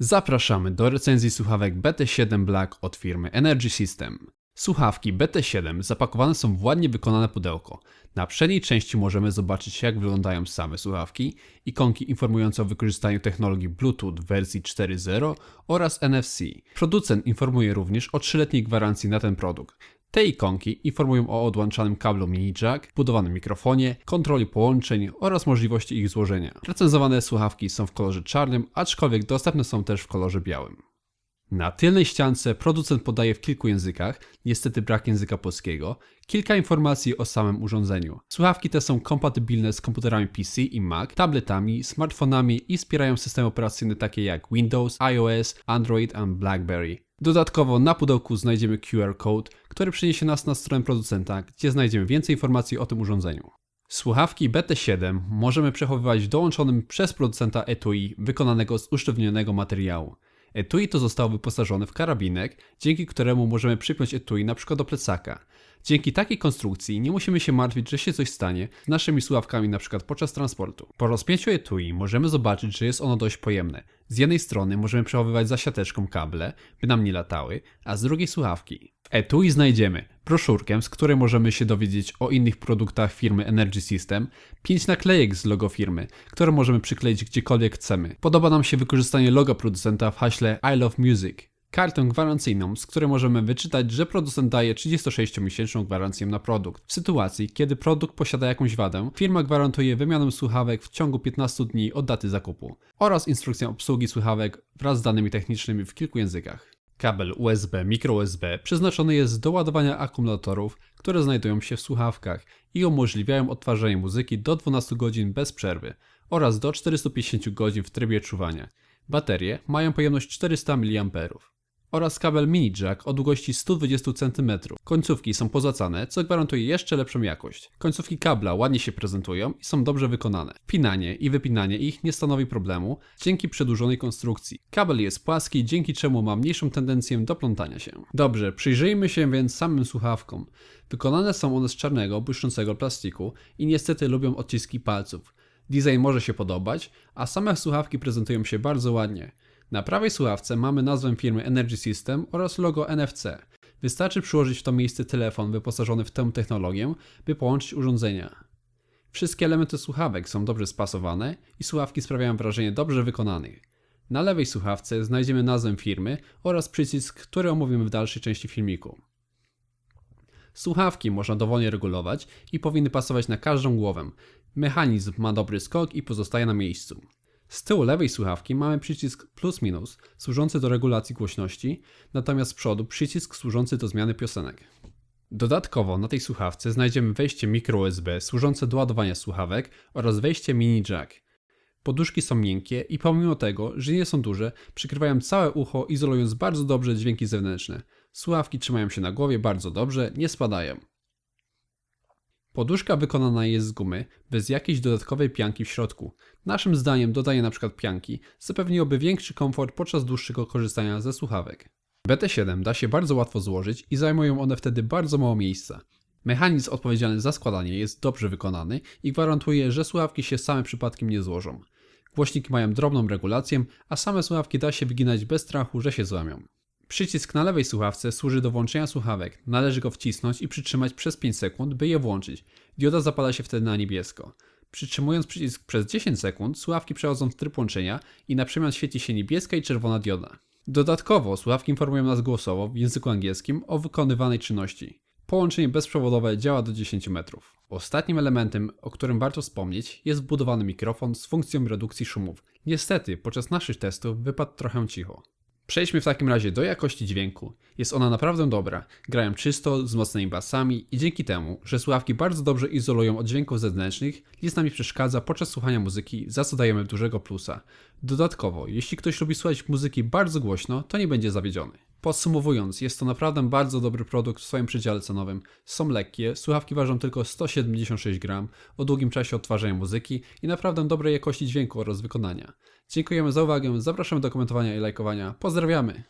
Zapraszamy do recenzji słuchawek BT7 Black od firmy Energy System. Słuchawki BT7 zapakowane są w ładnie wykonane pudełko. Na przedniej części możemy zobaczyć jak wyglądają same słuchawki, ikonki informujące o wykorzystaniu technologii Bluetooth wersji 4.0 oraz NFC. Producent informuje również o 3-letniej gwarancji na ten produkt. Te ikonki informują o odłączanym kablu mini jack, budowanym mikrofonie, kontroli połączeń oraz możliwości ich złożenia. Recenzowane słuchawki są w kolorze czarnym, aczkolwiek dostępne są też w kolorze białym. Na tylnej ściance producent podaje w kilku językach, niestety brak języka polskiego, kilka informacji o samym urządzeniu. Słuchawki te są kompatybilne z komputerami PC i Mac, tabletami, smartfonami i wspierają systemy operacyjne takie jak Windows, iOS, Android a BlackBerry. Dodatkowo na pudełku znajdziemy QR code, który przyniesie nas na stronę producenta, gdzie znajdziemy więcej informacji o tym urządzeniu. Słuchawki BT7 możemy przechowywać w dołączonym przez producenta etui wykonanego z usztywnionego materiału. Etui to zostało wyposażone w karabinek, dzięki któremu możemy przypiąć etui np. do plecaka. Dzięki takiej konstrukcji nie musimy się martwić, że się coś stanie z naszymi słuchawkami np. podczas transportu. Po rozpięciu etui możemy zobaczyć, że jest ono dość pojemne. Z jednej strony możemy przechowywać za siateczką kable, by nam nie latały, a z drugiej słuchawki. W etui znajdziemy broszurkę, z której możemy się dowiedzieć o innych produktach firmy Energy System, 5 naklejek z logo firmy, które możemy przykleić gdziekolwiek chcemy. Podoba nam się wykorzystanie logo producenta w haśle I Love Music. Kartę gwarancyjną, z której możemy wyczytać, że producent daje 36-miesięczną gwarancję na produkt. W sytuacji, kiedy produkt posiada jakąś wadę, firma gwarantuje wymianę słuchawek w ciągu 15 dni od daty zakupu oraz instrukcję obsługi słuchawek wraz z danymi technicznymi w kilku językach. Kabel USB microUSB przeznaczony jest do ładowania akumulatorów, które znajdują się w słuchawkach i umożliwiają odtwarzanie muzyki do 12 godzin bez przerwy oraz do 450 godzin w trybie czuwania. Baterie mają pojemność 400 mAh oraz kabel mini jack o długości 120 cm. Końcówki są pozacane, co gwarantuje jeszcze lepszą jakość. Końcówki kabla ładnie się prezentują i są dobrze wykonane. Wpinanie i wypinanie ich nie stanowi problemu dzięki przedłużonej konstrukcji. Kabel jest płaski, dzięki czemu ma mniejszą tendencję do plątania się. Dobrze, przyjrzyjmy się więc samym słuchawkom. Wykonane są one z czarnego, błyszczącego plastiku i niestety lubią odciski palców. Design może się podobać, a same słuchawki prezentują się bardzo ładnie. Na prawej słuchawce mamy nazwę firmy Energy System oraz logo NFC. Wystarczy przyłożyć w to miejsce telefon wyposażony w tę technologię, by połączyć urządzenia. Wszystkie elementy słuchawek są dobrze spasowane i słuchawki sprawiają wrażenie dobrze wykonanych. Na lewej słuchawce znajdziemy nazwę firmy oraz przycisk, który omówimy w dalszej części filmiku. Słuchawki można dowolnie regulować i powinny pasować na każdą głowę. Mechanizm ma dobry skok i pozostaje na miejscu. Z tyłu lewej słuchawki mamy przycisk plus minus służący do regulacji głośności, natomiast z przodu przycisk służący do zmiany piosenek. Dodatkowo na tej słuchawce znajdziemy wejście micro USB służące do ładowania słuchawek oraz wejście mini jack. Poduszki są miękkie i pomimo tego, że nie są duże, przykrywają całe ucho, izolując bardzo dobrze dźwięki zewnętrzne. Słuchawki trzymają się na głowie bardzo dobrze, nie spadają. Poduszka wykonana jest z gumy, bez jakiejś dodatkowej pianki w środku. Naszym zdaniem dodanie np. pianki zapewniłoby większy komfort podczas dłuższego korzystania ze słuchawek. BT7 da się bardzo łatwo złożyć i zajmują one wtedy bardzo mało miejsca. Mechanizm odpowiedzialny za składanie jest dobrze wykonany i gwarantuje, że słuchawki się same przypadkiem nie złożą. Głośniki mają drobną regulację, a same słuchawki da się wyginać bez strachu, że się złamią. Przycisk na lewej słuchawce służy do włączenia słuchawek. Należy go wcisnąć i przytrzymać przez 5 sekund, by je włączyć. Dioda zapala się wtedy na niebiesko. Przytrzymując przycisk przez 10 sekund, słuchawki przechodzą w tryb łączenia i na przemian świeci się niebieska i czerwona dioda. Dodatkowo słuchawki informują nas głosowo w języku angielskim o wykonywanej czynności. Połączenie bezprzewodowe działa do 10 metrów. Ostatnim elementem, o którym warto wspomnieć, jest wbudowany mikrofon z funkcją redukcji szumów. Niestety, podczas naszych testów wypadł trochę cicho. Przejdźmy w takim razie do jakości dźwięku. Jest ona naprawdę dobra. Grają czysto, z mocnymi basami i dzięki temu, że słuchawki bardzo dobrze izolują od dźwięków zewnętrznych, nic nam nie przeszkadza podczas słuchania muzyki, za co dajemy dużego plusa. Dodatkowo, jeśli ktoś lubi słuchać muzyki bardzo głośno, to nie będzie zawiedziony. Podsumowując, jest to naprawdę bardzo dobry produkt w swoim przedziale cenowym. Są lekkie, słuchawki ważą tylko 176 gram, o długim czasie odtwarzania muzyki i naprawdę dobrej jakości dźwięku oraz wykonania. Dziękujemy za uwagę, zapraszamy do komentowania i lajkowania. Pozdrawiamy!